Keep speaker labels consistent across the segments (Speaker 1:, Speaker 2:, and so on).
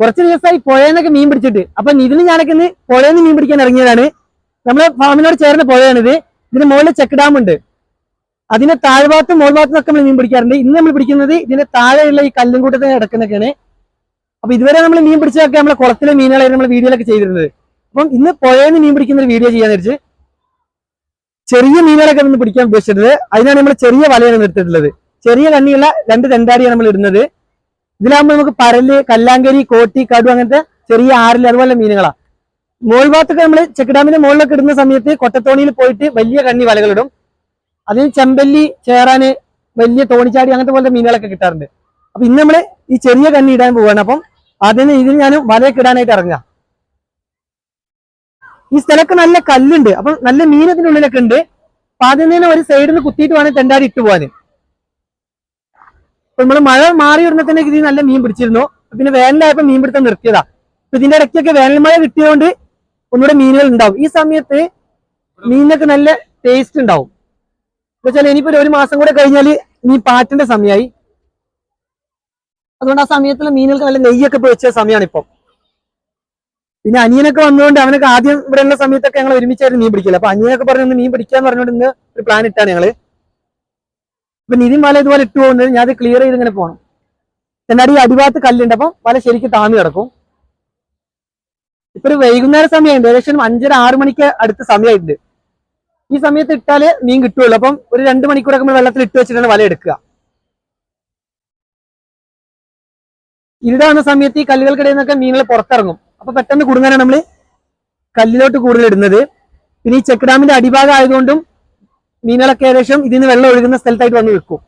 Speaker 1: കുറച്ച് ദിവസമായി പുഴയെന്നൊക്കെ മീൻ പിടിച്ചിട്ട്. അപ്പൊ ഇതിന് ഞാനൊക്കെ ഇന്ന് പുഴയെന്ന് മീൻ പിടിക്കാൻ ഇറങ്ങിയതാണ്. നമ്മളെ ഫാമിനോട് ചേർന്ന പുഴയാണിത്. ഇതിന് മുകളിൽ ചെക്ക് ഡാം ഉണ്ട്. അതിന്റെ താഴ്ഭാഗത്തും മോൾ ഭാഗത്തും ഒക്കെ നമ്മൾ മീൻ പിടിക്കാറുണ്ട്. ഇന്ന് നമ്മൾ പിടിക്കുന്നത് ഇതിന്റെ താഴെയുള്ള ഈ കല്ലും കൂട്ടത്തിന് കിടക്കുന്നൊക്കെയാണ്. അപ്പൊ ഇതുവരെ നമ്മൾ മീൻ പിടിച്ചതൊക്കെ നമ്മളെ കുളത്തിലെ മീനുകളായിരുന്നു നമ്മൾ വീഡിയോയിലൊക്കെ ചെയ്തിരുന്നത്. അപ്പം ഇന്ന് പുഴയിൽ നിന്ന് മീൻ പിടിക്കുന്ന ഒരു വീഡിയോ ചെയ്യാൻ വെച്ച് ചെറിയ മീനുകളൊക്കെ നമ്മൾ പിടിക്കാൻ ഉദ്ദേശിച്ചിട്ടുള്ളത് അതിനാണ് നമ്മൾ ചെറിയ വലയാണ് എടുത്തിട്ടുള്ളത്. ചെറിയ കണ്ണിയുള്ള രണ്ട് രണ്ടാടിയാണ് നമ്മൾ ഇടുന്നത്. ഇതിലാകുമ്പോൾ നമുക്ക് പരൽ കല്ലാങ്കരി കോട്ടി കടു അങ്ങനത്തെ ചെറിയ ആറിൽ അതുപോലെ മീനുകളാ. മോൾ ഭാഗത്തൊക്കെ നമ്മൾ ചെക്ക് ഡാമിന്റെ മുകളിലൊക്കെ ഇടുന്ന സമയത്ത് കൊട്ടത്തോണിയിൽ പോയിട്ട് വലിയ കണ്ണി വലകളിടും അതിന് ചെമ്പല്ലി ചേറാന് വലിയ തോണിച്ചാടി അങ്ങനത്തെ പോലത്തെ മീനുകളൊക്കെ കിട്ടാറുണ്ട്. അപ്പൊ ഇന്ന് നമ്മൾ ഈ ചെറിയ കണ്ണി ഇടാൻ പോവാണ്. അപ്പം അതിന് ഇതിന് ഞാൻ വലയൊക്കെ ഇടാനായിട്ട് ഇറങ്ങാം ഈ സ്ഥലമൊക്കെ നല്ല കല്ലുണ്ട്. അപ്പം നല്ല മീനത്തിനുള്ളിലൊക്കെ ഉണ്ട്. അപ്പൊ അതിൽ നിന്ന് ഒരു സൈഡിൽ നിന്ന് കുത്തിയിട്ട് വേണം തെണ്ടാടി ഇട്ട് പോകാൻ അപ്പൊ നമ്മൾ മഴ മാറി വരുന്നതിന് ഇതിൽ നല്ല മീൻ പിടിച്ചിരുന്നു. പിന്നെ വേനലായപ്പോ മീൻ പിടുത്തം നിർത്തിയതാ. അപ്പൊ ഇതിന്റെ ഇടയ്ക്കൊക്കെ വേനൽ മഴ കിട്ടിയതുകൊണ്ട് ഒന്നുകൂടെ മീനുകൾ ഉണ്ടാവും. ഈ സമയത്ത് മീനൊക്കെ നല്ല ടേസ്റ്റ് ഉണ്ടാവും. വെച്ചാൽ ഇനിയിപ്പോ ഒരു മാസം കൂടെ കഴിഞ്ഞാൽ നീ പാറ്റിന്റെ സമയമായി അതുകൊണ്ട് ആ സമയത്തുള്ള മീനുകൾക്ക് നല്ല നെയ്യൊക്കെ വെച്ച സമയമാണ് ഇപ്പം പിന്നെ അനിയനൊക്കെ വന്നുകൊണ്ട് അവനൊക്കെ ആദ്യം ഇവിടെ ഉള്ള സമയത്തൊക്കെ ഞങ്ങൾ ഒരുമിച്ചായിരുന്നു മീൻ പിടിക്കില്ല അപ്പൊ അനിയനൊക്കെ പറഞ്ഞു മീൻ പിടിക്കാന്ന് പറഞ്ഞുകൊണ്ട് ഇന്ന് ഒരു പ്ലാൻ ഇട്ടാണ് ഞങ്ങൾ. ഇപ്പൊ നിതിൻ വല ഇതുപോലെ ഇട്ട് പോകുന്നത് ഞാൻ അത് ക്ലിയർ ചെയ്ത് ഇങ്ങനെ പോകണം എന്നാടി ഈ അടിഭാഗത്ത് കല്ലുണ്ട് അപ്പം വല ശരിക്കും താന്നു കിടക്കും. ഇപ്പൊ ഒരു വൈകുന്നേര സമയമുണ്ട് ഏകദേശം അഞ്ചര ആറ് മണിക്ക് അടുത്ത സമയമായിട്ടുണ്ട്. ഈ സമയത്ത് ഇട്ടാൽ മീൻ കിട്ടുള്ളൂ അപ്പം ഒരു രണ്ട് മണിക്കൂറൊക്കെ നമ്മൾ വെള്ളത്തിൽ ഇട്ട് വെച്ചിട്ടാണ് വല എടുക്കുക. ഇരുടാവുന്ന സമയത്ത് ഈ കല്ലുകൾക്കിടയിൽ നിന്നൊക്കെ മീനുകൾ പുറത്തിറങ്ങും. അപ്പൊ പെട്ടെന്ന് കുടുങ്ങാനാണ് നമ്മൾ കല്ലിലോട്ട് കൂടുതൽ ഇടുന്നത്. പിന്നെ ഈ ചെക്ക് ഡാമിന്റെ അടിഭാഗം ആയതുകൊണ്ടും മീനുകളൊക്കെ ഏകദേശം ഇതിന് വെള്ളം ഒഴുകുന്ന സ്ഥലത്തായിട്ട് വന്ന് വെക്കും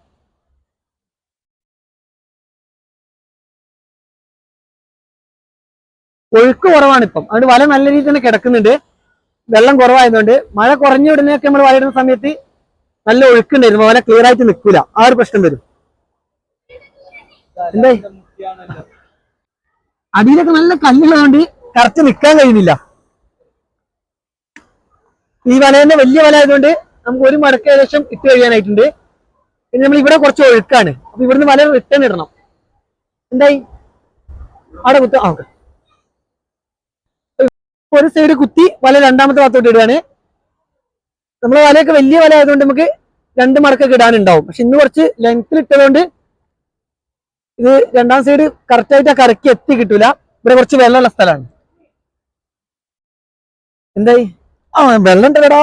Speaker 1: ഒഴുക്ക് കുറവാണ് ഇപ്പം അതുകൊണ്ട് വല നല്ല രീതിയിൽ തന്നെ കിടക്കുന്നുണ്ട്. വെള്ളം കുറവായതുകൊണ്ട് മഴ കുറഞ്ഞ ഉടനെയൊക്കെ നമ്മൾ വലയിടുന്ന സമയത്ത് നല്ല ഒഴുക്കുണ്ടായിരുന്നു. വല ക്ലിയർ ആയിട്ട് നിൽക്കൂല. ആ ഒരു പ്രശ്നം വരും. എന്തേ? അടിയിലൊക്കെ നല്ല കല്ലുള്ളതുകൊണ്ട് കറക്റ്റ് നിൽക്കാൻ കഴിയുന്നില്ല. ഈ വല തന്നെ വലിയ വല ആയതുകൊണ്ട് നമുക്ക് ഒരു മടക്ക് ഏകദേശം ഇട്ട് കഴിയാനായിട്ടുണ്ട്. പിന്നെ നമ്മൾ ഇവിടെ കുറച്ച് ഒഴുക്കാണ്. അപ്പൊ ഇവിടുന്ന് വല റിട്ടേൺ ഇടണം. എന്തായി? അവിടെ കുത്ത ആ ഓക്കെ ഒരു സൈഡ് കുത്തി വല രണ്ടാമത്തെ ഭാഗത്തോട്ട് ഇടുകയാണ്. നമ്മൾ വലയൊക്കെ വലിയ വല ആയതുകൊണ്ട് നമുക്ക് രണ്ട് മടക്കൊക്കെ ഇടാനുണ്ടാവും. പക്ഷെ ഇന്ന് കുറച്ച് ലെങ്ത്തിൽ ഇട്ടതുകൊണ്ട് ഇത് രണ്ടാം സൈഡ് കറക്റ്റ് ആയിട്ട് ആ കരക്ക് എത്തി കിട്ടൂല. ഇവിടെ കുറച്ച് വെള്ളമുള്ള സ്ഥലമാണ്. എന്തായി? ആ വെള്ളം ഉണ്ടല്ലോടാ.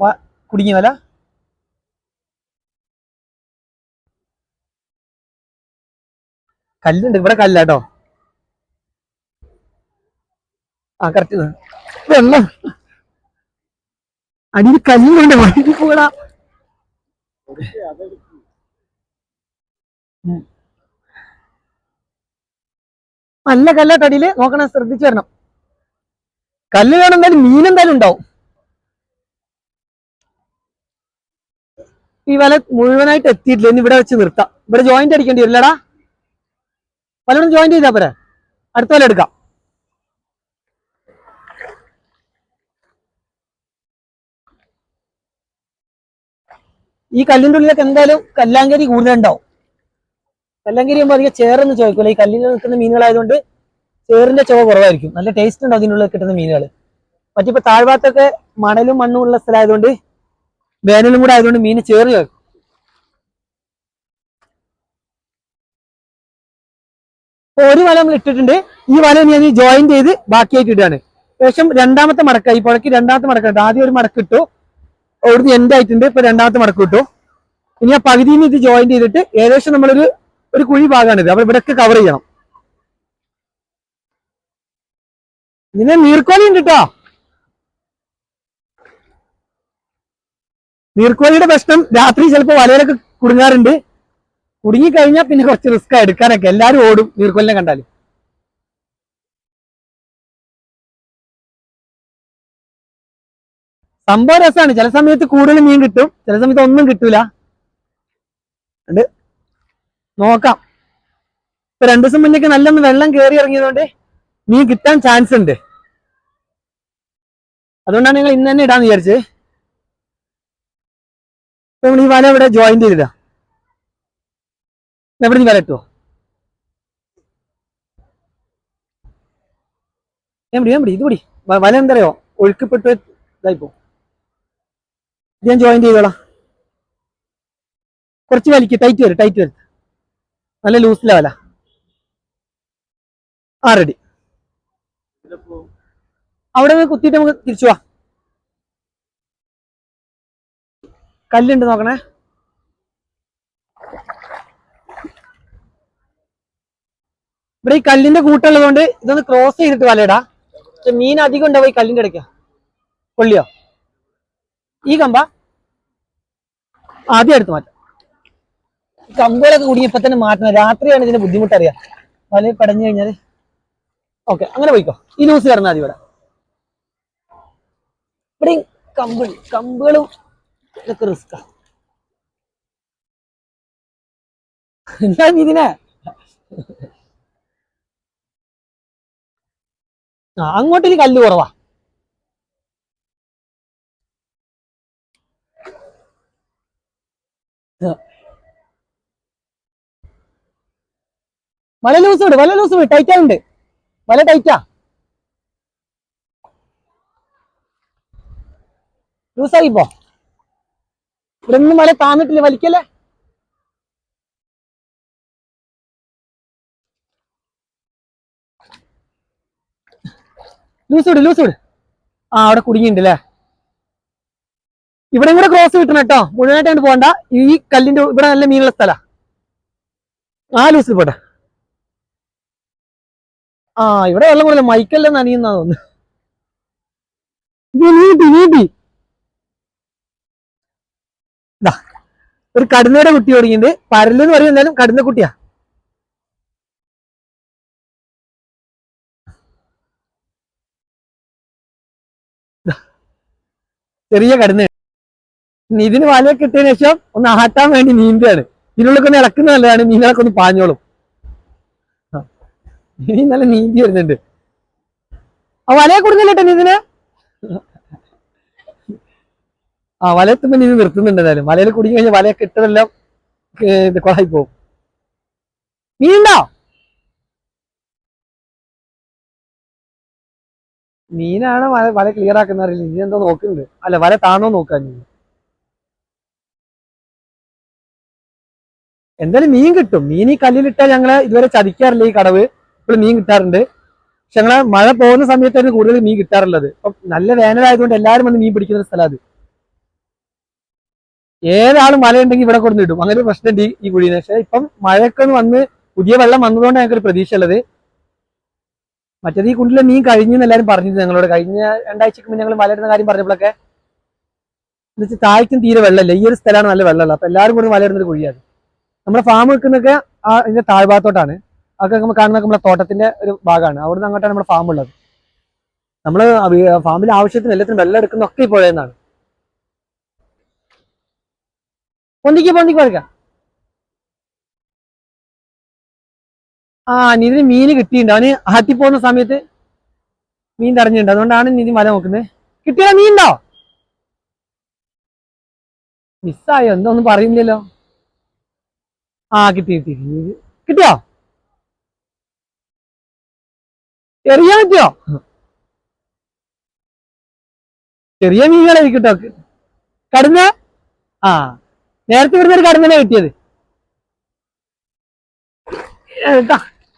Speaker 1: വ- കുടുങ്ങിയ വല കല്ലുണ്ട് ഇവിടെ കല്ലാട്ടോ. ആ കറക്റ്റ് വെള്ളം. അടിയിൽ കല്ലുണ്ട് വഴുതി പോടാ. നല്ല കല്ലാട്ടോ അടിയിൽ. നോക്കണം ശ്രദ്ധിച്ചു വരണം. കല്ല് കാണുന്നാലും മീൻ എന്തായാലും ഉണ്ടാവും. ഈ വല മുഴുവനായിട്ട് എത്തിയിട്ടില്ല. ഇനി ഇവിടെ വെച്ച് നിർത്താം. ഇവിടെ ജോയിന്റ് അടിക്കേണ്ടി വരില്ലടാ. പലരും ജോയിന്റ് ചെയ്താ പോരെ. അടുത്ത വല എടുക്കാം. ഈ കല്ലിന്റെ ഉള്ളിലൊക്കെ എന്തായാലും കല്ലാങ്കരി കൂടുതലുണ്ടാവും. കല്ലാങ്കരി ആകുമ്പോൾ അധികം ചേർന്ന് ചോദിക്കില്ല ഈ കല്ലിൽ നിൽക്കുന്ന മീനുകളായതുകൊണ്ട് ചേറിന്റെ ചുവ കുറവായിരിക്കും. നല്ല ടേസ്റ്റ് ഉണ്ടാവും അതിനുള്ളിൽ കിട്ടുന്ന മീനുകൾ മറ്റിപ്പോ താഴ്ഭാഗത്തൊക്കെ മണലും മണ്ണും ഉള്ള സ്ഥലമായതുകൊണ്ട് വേനലും കൂടെ ആയതുകൊണ്ട് മീൻ ചേറി വെക്കും ഒരു വല നമ്മൾ ഇട്ടിട്ടുണ്ട്. ഈ വല ഞാൻ ജോയിന്റ് ചെയ്ത് ബാക്കിയായിട്ട് ഇടുകയാണ്. ശേഷം രണ്ടാമത്തെ മടക്ക. ഈ പുഴയ്ക്ക് രണ്ടാമത്തെ മടക്കുണ്ട് ആദ്യം ഒരു മടക്ക് ഇട്ടു. അവിടുന്ന് എൻഡ് ആയിട്ടുണ്ട്. ഇപ്പൊ രണ്ടാമത്തെ മടക്ക് ഇട്ടു. ഇനി ആ പകുതിയിൽ നിന്ന് ഇത് ജോയിന്റ് ചെയ്തിട്ട് ഏകദേശം നമ്മളൊരു ഒരു കുഴി ഭാഗമാണിത്. അപ്പൊ ഇവിടെയൊക്കെ കവർ ചെയ്യണം. ഇങ്ങനെ നീർക്കോലി ഉണ്ട് കേട്ടോ നീർക്കോലിയുടെ പ്രശ്നം രാത്രി ചിലപ്പോൾ വലയിലൊക്കെ കുടുങ്ങാറുണ്ട്. കുടുങ്ങി കഴിഞ്ഞാൽ പിന്നെ കുറച്ച് റിസ്ക് എടുക്കാനൊക്കെ. എല്ലാരും ഓടും നീർക്കോലിനെ കണ്ടാൽ സംഭവം രസമാണ് ചില സമയത്ത് കൂടുതൽ മീൻ കിട്ടും. ചില സമയത്ത് ഒന്നും കിട്ടൂല. ഉണ്ട്. നോക്കാം. ഇപ്പൊ രണ്ടു ദിവസം മുന്നേക്ക് നല്ലൊന്ന് വെള്ളം കയറി ഇറങ്ങിയതുകൊണ്ട് മീൻ കിട്ടാൻ ചാൻസ് ഉണ്ട്. അതുകൊണ്ടാണ് നിങ്ങൾ ഇന്ന് തന്നെ ഇടാന്ന് വിചാരിച്ചത്. നമ്മൾ ഈ വല ഇവിടെ ജോയിൻ ചെയ്തില്ല എവിടെ നിന്ന് വില ഞാൻ പിടി ഞാൻ പിടി ഇത് പിടി. വ- വല എന്തറിയോ? ഒഴുക്കപ്പെട്ട് ഇതായിപ്പോ ഇത് ഞാൻ ജോയിൻ ചെയ്തോളാം. കുറച്ച് വലിക്ക് ടൈറ്റ് വരും ടൈറ്റ് വരും. നല്ല ലൂസിലെ വല. ആ റെഡി അവിടെ കുത്തിയിട്ട് നമുക്ക് തിരിച്ചു പോവാം കല്ലുണ്ട് നോക്കണേ. ഇവിടെ ഈ കല്ലിന്റെ കൂട്ടുള്ളതുകൊണ്ട് ഇതൊന്ന് ക്രോസ് ചെയ്തിട്ട് വലയിടാ. പക്ഷെ മീൻ അധികം ഉണ്ടാവും ഈ കല്ലിന്റെ ഇടയ്ക്ക്. കൊള്ളിയോ ഈ കമ്പ ആദ്യം എടുത്ത് മാറ്റാം. കമ്പുകളൊക്കെ കുടുങ്ങി ഇപ്പൊ തന്നെ മാറ്റണം. രാത്രിയാണ് ഇതിന്റെ ബുദ്ധിമുട്ട് അറിയാം വല പടഞ്ഞു കഴിഞ്ഞാൽ ഓക്കെ അങ്ങനെ പോയിക്കോ. ഈ ലൂസ് കയറുന്ന ആദ്യം ഇവിടെ. ഇവിടെ കമ്പിൾ കമ്പ് കമ്പുകളും ഇതൊക്കെ റിസ്ക്കാ. എന്താ ഇതിനെ ആ അങ്ങോട്ടേക്ക് കല്ല് കുറവാ. വല ലൂസ് വിട് വല ലൂസ് വിട് ടൈറ്റാ ഉണ്ട്. വല ടൈറ്റാ ലൂസായി പോ. ഇവിടെ ഒന്നും വല താന്നിട്ടില്ല വലിക്കല്ലേ ലൂസ് വിട് ലൂസ് വിട് ആ അവിടെ കുടുങ്ങിയിട്ടുണ്ട് അല്ലേ ഇവിടെ കൂടെ ക്രോസ് കിട്ടണം കേട്ടോ. മുഴുവനായിട്ട് പോകണ്ട. ഈ കല്ലിന്റെ ഇവിടെ നല്ല മീനുള്ള സ്ഥല. ആ ലൂസ് പോട്ടെ. ആ ഇവിടെ വെള്ളം കൂടുതൽ മൈക്കല്ലേ നനയുന്നാ തോന്നുന്നു. നീട്ടി നീട്ടി. ഇതാ ഒരു കടുന്നയുടെ കുട്ടി തുടങ്ങിയിട്ടുണ്ട്. പരലെന്ന് പറയും എന്തായാലും കടുന്ന കുട്ടിയാ. ചെറിയ കടുന്ന. ഇതിന് വലയൊക്കെ ഇട്ടതിന് ശേഷം ഒന്ന് ആട്ടാൻ വേണ്ടി നീന്തുകയാണ്. ഇതിനുള്ളിൽ ഒന്ന് ഇളക്കുന്ന നല്ലതാണ്. മീനുകളൊക്കെ ഒന്ന് പാഞ്ഞോളും. ഇനി നല്ല നീന്തി വരുന്നുണ്ട്. ആ വലയെ കൊടുക്കുന്നില്ല കേട്ടോ ഇതിന് ആ വലയത്തിൽ പിന്നെ ഇത് നിർത്തുന്നുണ്ട് എന്തായാലും. വലയിൽ കുടുങ്ങി കഴിഞ്ഞാൽ വലയൊക്കെ ഇട്ടതെല്ലാം ഇത് കൊളായി പോകും. മീനുണ്ടോ മീനാണ് വല വല ക്ലിയർ ആക്കുന്ന അറിയില്ല. ഇനി എന്തോ നോക്കുന്നുണ്ട്. അല്ല വല താണോ നോക്കാൻ എന്തായാലും മീൻ കിട്ടും. മീൻ ഈ കല്ലിലിട്ടാൽ ഞങ്ങൾ ഇതുവരെ ചതിക്കാറില്ല ഈ കടവ്. ഇപ്പോൾ മീൻ കിട്ടാറുണ്ട്. പക്ഷെ ഞങ്ങളെ മഴ പോകുന്ന സമയത്തായിരുന്നു കൂടുതൽ മീൻ കിട്ടാറുള്ളത്. അപ്പം നല്ല വേനലായതുകൊണ്ട് എല്ലാവരും വന്ന് മീൻ പിടിക്കുന്ന സ്ഥലം അത്. ഏതാളും മലയുണ്ടെങ്കിൽ ഇവിടെ കൊടുത്ത് ഇടും. അങ്ങനെ ഒരു പ്രശ്നമുണ്ട് ഈ- ഈ കുഴിയിൽ പക്ഷെ ഇപ്പം മഴയൊക്കെ വന്ന് പുതിയ വെള്ളം വന്നതുകൊണ്ട് ഞങ്ങൾക്ക് പ്രതീക്ഷ ഉള്ളത് മറ്റേത് ഈ കുണ്ടിലെ മീൻ കഴിഞ്ഞു എല്ലാവരും പറഞ്ഞിരുന്നു ഞങ്ങളോട്. കഴിഞ്ഞ രണ്ടാഴ്ചക്ക് മുന്നേ ഞങ്ങൾ മലയിടുന്ന കാര്യം പറഞ്ഞപ്പോഴൊക്കെ എന്ന് വെച്ചാൽ താഴ്ക്കും തീരെ വെള്ളമില്ല. ഈ ഒരു സ്ഥലമാണ് നല്ല വെള്ളമുള്ളത്. അപ്പൊ എല്ലാവരും കൂടി മലയിടുന്നൊരു കുഴിയാണ്. നമ്മുടെ ഫാം വെക്കുന്നൊക്കെ ആ ഇതിന്റെ താഴ്ഭാഗത്തോട്ടാണ്. അതൊക്കെ നമ്മൾ കാണുന്നൊക്കെ നമ്മുടെ തോട്ടത്തിന്റെ ഒരു ഭാഗമാണ്. അവിടുന്ന് അങ്ങോട്ടാണ് നമ്മുടെ ഫാം ഉള്ളത്. നമ്മൾ ഫാമിൽ ആവശ്യത്തിന് എല്ലാത്തിനും വെള്ളം എടുക്കുന്നൊക്കെ ഈ দিকে പറിക്കാം. ആ നിതിന് മീന് കിട്ടിയിട്ടുണ്ട്. അവന് ആറ്റി പോകുന്ന സമയത്ത് മീൻ തടഞ്ഞിട്ടുണ്ട്. അതുകൊണ്ടാണ് നിതിൻ വല നോക്കുന്നത്. കിട്ടിയ മീൻ ഉണ്ടോ മിസ്സായോ? എന്തോ ഒന്നും പറയുന്നില്ലല്ലോ. ആ കിട്ടി കിട്ടി കിട്ടി. കിട്ടിയോ? ചെറിയ പറ്റിയോ? ചെറിയ മീനുകളായിരിക്കും കിട്ടോ കടുന്ന? ആ. നേരത്തെ ഇവിടുന്ന് ഒരു കടുന്നനെ കിട്ടിയത്.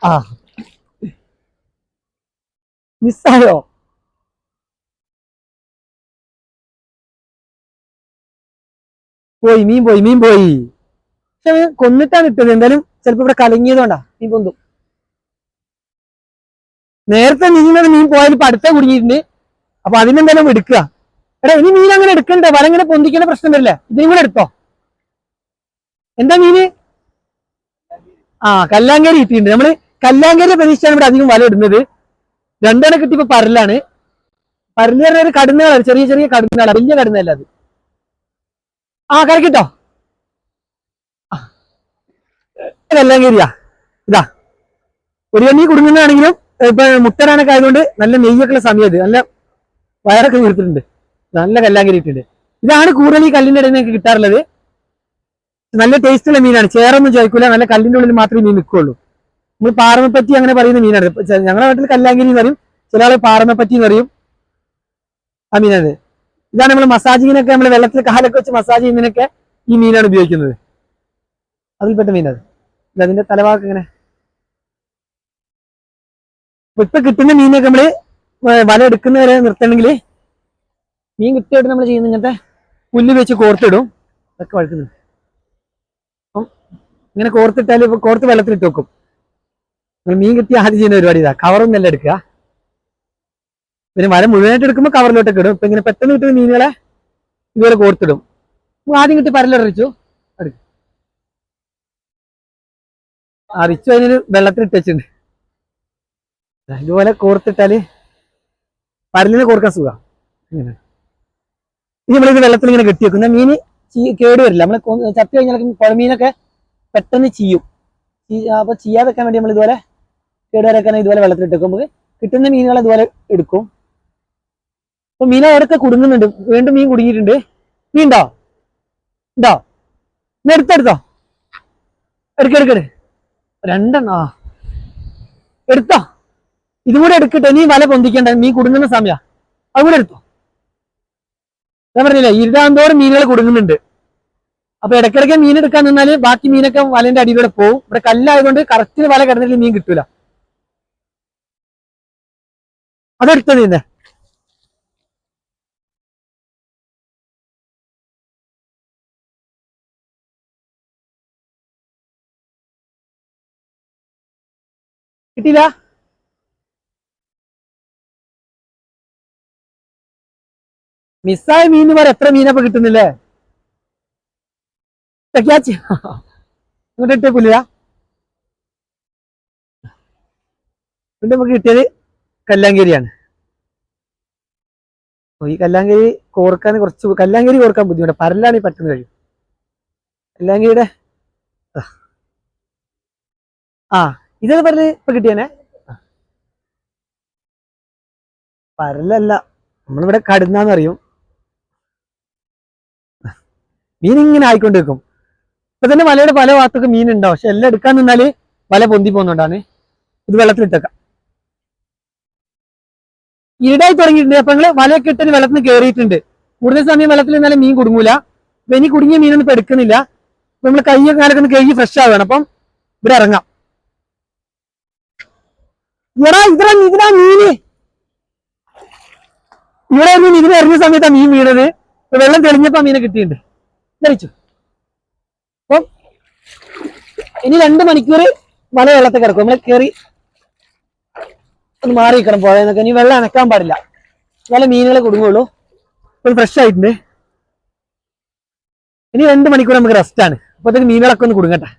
Speaker 1: ആ. മിസ്സായോ? പോയി മീൻ പോയി മീൻ പോയി. പക്ഷെ കൊന്നിട്ടാണ് ഇട്ടത് എന്തായാലും ചിലപ്പോ ഇവിടെ കലങ്ങിയതുകൊണ്ടാ മീൻ പൊന്തും. നേരത്തെ നീങ്ങുന്നത് മീൻ പോയാൽ ഇപ്പൊ അടുത്ത കുടുങ്ങിയിട്ടുണ്ട്. അപ്പൊ അതിനെന്തായാലും എടുക്കുക. എടാ ഇനി മീൻ അങ്ങനെ എടുക്കണ്ട. വരങ്ങനെ പൊന്തിക്കേണ്ട പ്രശ്നം വരില്ല. ഇതിനും കൂടെ എടുത്തോ? എന്താ മീന്? ആ കല്ലാങ്കേരി കിട്ടിയിട്ടുണ്ട്. നമ്മൾ കല്ലാങ്കേരി പ്രതീക്ഷിച്ചാണ് ഇവിടെ അധികം വല ഇടുന്നത്. രണ്ടെണ്ണം കിട്ടിയപ്പോ പരലാണ്. പരൽ പറഞ്ഞ ഒരു കടുന്നകളാണ് ചെറിയ ചെറിയ കടുന്നകളാണ് വലിയ കടുന്നല്ല അത്. ആ കറക്കിട്ടോ. കല്ലാങ്കരിയാ. ഇതാ. ഒരു കണ്ണി കുടുങ്ങുന്നതാണെങ്കിലും ഇപ്പൊ മുട്ടനാനൊക്കെ ആയതുകൊണ്ട് നല്ല നെയ്യൊക്കെ ഉള്ള സമയം നല്ല വയറൊക്കെ വീർത്തിട്ടുണ്ട് നല്ല കല്ലാങ്കരി ഇട്ടിട്ടുണ്ട് ഇതാണ് കൂടുതൽ ഈ കല്ലിന്റെ ഇടയിൽ നിന്ന് കിട്ടാറുള്ളത്. നല്ല ടേസ്റ്റ് ഉള്ള മീനാണ്. ചേറൊന്നും ചോദിക്കൂല. നല്ല കല്ലിന്റെ ഉള്ളിൽ മാത്രമേ മീൻ നിൽക്കുള്ളൂ നമ്മൾ പാറമപ്പറ്റി അങ്ങനെ പറയുന്ന മീനാണ്. ഞങ്ങളുടെ നാട്ടിൽ കല്ലാങ്കിരി എന്ന് പറയും. ചില ആൾ പാറമപ്പറ്റി എന്ന് പറയും. ആ മീനാണ്. ഇതാണ് നമ്മൾ മസാജിങ്ങിനൊക്കെ നമ്മൾ വെള്ളത്തിൽ കാലൊക്കെ വെച്ച് മസാജ് ചെയ്യുന്നതിനൊക്കെ ഈ മീനാണ് ഉപയോഗിക്കുന്നത്. അതിൽപ്പെട്ട മീനത് ഇത് അതിന്റെ തലവാക്ക് ഇങ്ങനെ. ഇപ്പൊ കിട്ടുന്ന മീനൊക്കെ നമ്മൾ വല എടുക്കുന്നവരെ നിർത്തണമെങ്കിൽ മീൻ കിട്ടിയിട്ട് നമ്മൾ ചെയ്യുന്ന ഇങ്ങനത്തെ പുല്ല് വെച്ച് കോർത്തിടും. അതൊക്കെ വഴുക്കുന്നുണ്ട് ഇങ്ങനെ കോർത്തിട്ടാൽ ഇപ്പൊ കോർത്ത് വെള്ളത്തിലിട്ട് വെക്കും. നിങ്ങൾ മീൻ കിട്ടി ആദ്യം ചെയ്യുന്ന പരിപാടി ഇതാ. കവറൊന്നും അല്ല എടുക്കുക. പിന്നെ വല മുഴുവനായിട്ട് എടുക്കുമ്പോൾ കവറിലോട്ടൊക്കെ ഇടും. ഇപ്പൊ ഇങ്ങനെ പെട്ടെന്ന് കിട്ടുന്ന മീനുകളെ ഇതുപോലെ കോർത്തിടും. ആദ്യം കിട്ടി പരലറിച്ചു എടുക്കും. അറിച്ചു റിച്ചു അതിനൊരു വെള്ളത്തിലിട്ട് വെച്ചിട്ടുണ്ട്. ഇതുപോലെ കോർത്തിട്ടാൽ പരലിനെ കോർക്കാൻ സുഖം. ഇങ്ങനെ. ഇനി നമ്മളിത് വെള്ളത്തിൽ ഇങ്ങനെ കെട്ടി വെക്കുന്ന മീന് കേട് വരില്ല നമ്മൾ കൊ- ചത്തി കഴിഞ്ഞാൽ പുഴമീനൊക്കെ പെട്ടെന്ന് ചെയ്യും. അപ്പൊ ചെയ്യാതെക്കാൻ വേണ്ടി നമ്മൾ ഇതുപോലെ കേടുവരക്കാൻ ഇതുപോലെ വെള്ളത്തിലിട്ട് വെക്കും നമുക്ക് കിട്ടുന്ന മീനുകൾ ഇതുപോലെ എടുക്കും. അപ്പൊ മീൻ അവിടെയൊക്കെ കുടുങ്ങുന്നുണ്ട്. വീണ്ടും മീൻ കുടുങ്ങിയിട്ടുണ്ട്. മീൻ ഉണ്ടോ? ഉണ്ടോ? എടുത്തെടുത്തോ എടുക്കെടുക്കട് രണ്ടെണ്ണോ. എടുത്തോ. ഇതും കൂടെ എടുക്കട്ടെ. നീ വല പൊന്തിക്കണ്ട. മീൻ കുടുങ്ങുന്ന സമയ. അതും കൂടെ എടുത്തോ. ഞാൻ പറഞ്ഞില്ലേ ഇരുതാന്തോറും മീനുകൾ കുടുങ്ങുന്നുണ്ട്. അപ്പൊ ഇടയ്ക്കിടയ്ക്ക് മീൻ എടുക്കാൻ നിന്നാൽ ബാക്കി മീനൊക്കെ വലന്റെ അടിയിലൂടെ പോകും ഇവിടെ കല്ലായതുകൊണ്ട് കറക്റ്റിന് വല കിടന്നിട്ട് മീൻ കിട്ടൂല. അതെടുത്തത് നിന്നെ കിട്ടിയില്ല? മിസ്സായ മീൻ പറ എത്ര മീനപ്പൊ കിട്ടുന്നില്ലേ? തെക്കാച്ചി. ഇങ്ങോട്ട് ഇട്ടേ പുല്ലില്ല എന്നിട്ട് നമുക്ക് കിട്ടിയത് കല്ലാങ്കേരിയാണ്. ഈ കല്ലാങ്കേരി കോർക്കാൻ കുറച്ച് കല്ലാങ്കേരി കോർക്കാൻ ബുദ്ധിമുട്ട്. പരലാണ് ഈ പെട്ടെന്ന് കഴിയും കല്ലാങ്കേരിയുടെ ആ. ഇതേ പരൽ ഇപ്പൊ കിട്ടിയാനെ? പരലല്ല. നമ്മളിവിടെ കടുന്നാന്ന് അറിയും ആയിക്കൊണ്ടിരിക്കും. ഇപ്പൊ തന്നെ വലയുടെ പല ഭാഗത്തൊക്കെ മീൻ ഉണ്ടാവും പക്ഷെ എല്ലാം എടുക്കാൻ നിന്നാൽ വല പൊന്തി പോകുന്നുണ്ടാണ്. ഇത് വെള്ളത്തിലിട്ടേക്കാം. ഇരുടായി തുടങ്ങിയിട്ടുണ്ട്. അപ്പൊ നിങ്ങൾ വലയൊക്കെ ഇട്ടിന് വെള്ളത്തിൽ നിന്ന് കയറിയിട്ടുണ്ട് കൂടുതൽ സമയം വെള്ളത്തിൽ നിന്നാലും മീൻ കുടുങ്ങൂല. അപ്പൊ ഇനി കുടുങ്ങിയ മീനൊന്നും ഇപ്പൊ എടുക്കുന്നില്ല. അപ്പൊ നമ്മൾ കൈയൊക്കെ കാലൊക്കെ ഒന്ന് കഴുകി ഫ്രഷ് ആവുകയാണ് അപ്പം ഇവിടെ ഇറങ്ങാം. എടാ ഇതാ ഇതിനാ മീന്? ഇവിടെ ഇതിന് ഇറങ്ങിയ സമയത്താ മീൻ വീണത്. വെള്ളം തെളിഞ്ഞപ്പോ മീനെ കിട്ടിയിട്ടുണ്ട്. ധരിച്ചു അപ്പം ഇനി രണ്ട് മണിക്കൂർ മല വെള്ളത്തിൽ കിടക്കും. നമ്മൾ കയറി ഒന്ന് മാറി നിൽക്കണം പോയെന്നൊക്കെ ഇനി വെള്ളം അനക്കാൻ പാടില്ല. നല്ല മീനുകളെ കുടുങ്ങുള്ളൂ. ഇപ്പോൾ ഫ്രഷ് ആയിട്ടുണ്ട്. ഇനി രണ്ട് മണിക്കൂർ നമുക്ക് റെസ്റ്റ് ആണ്. അപ്പോഴത്തേക്ക് മീനുകളൊക്കെ ഒന്ന് കുടുങ്ങട്ടെ.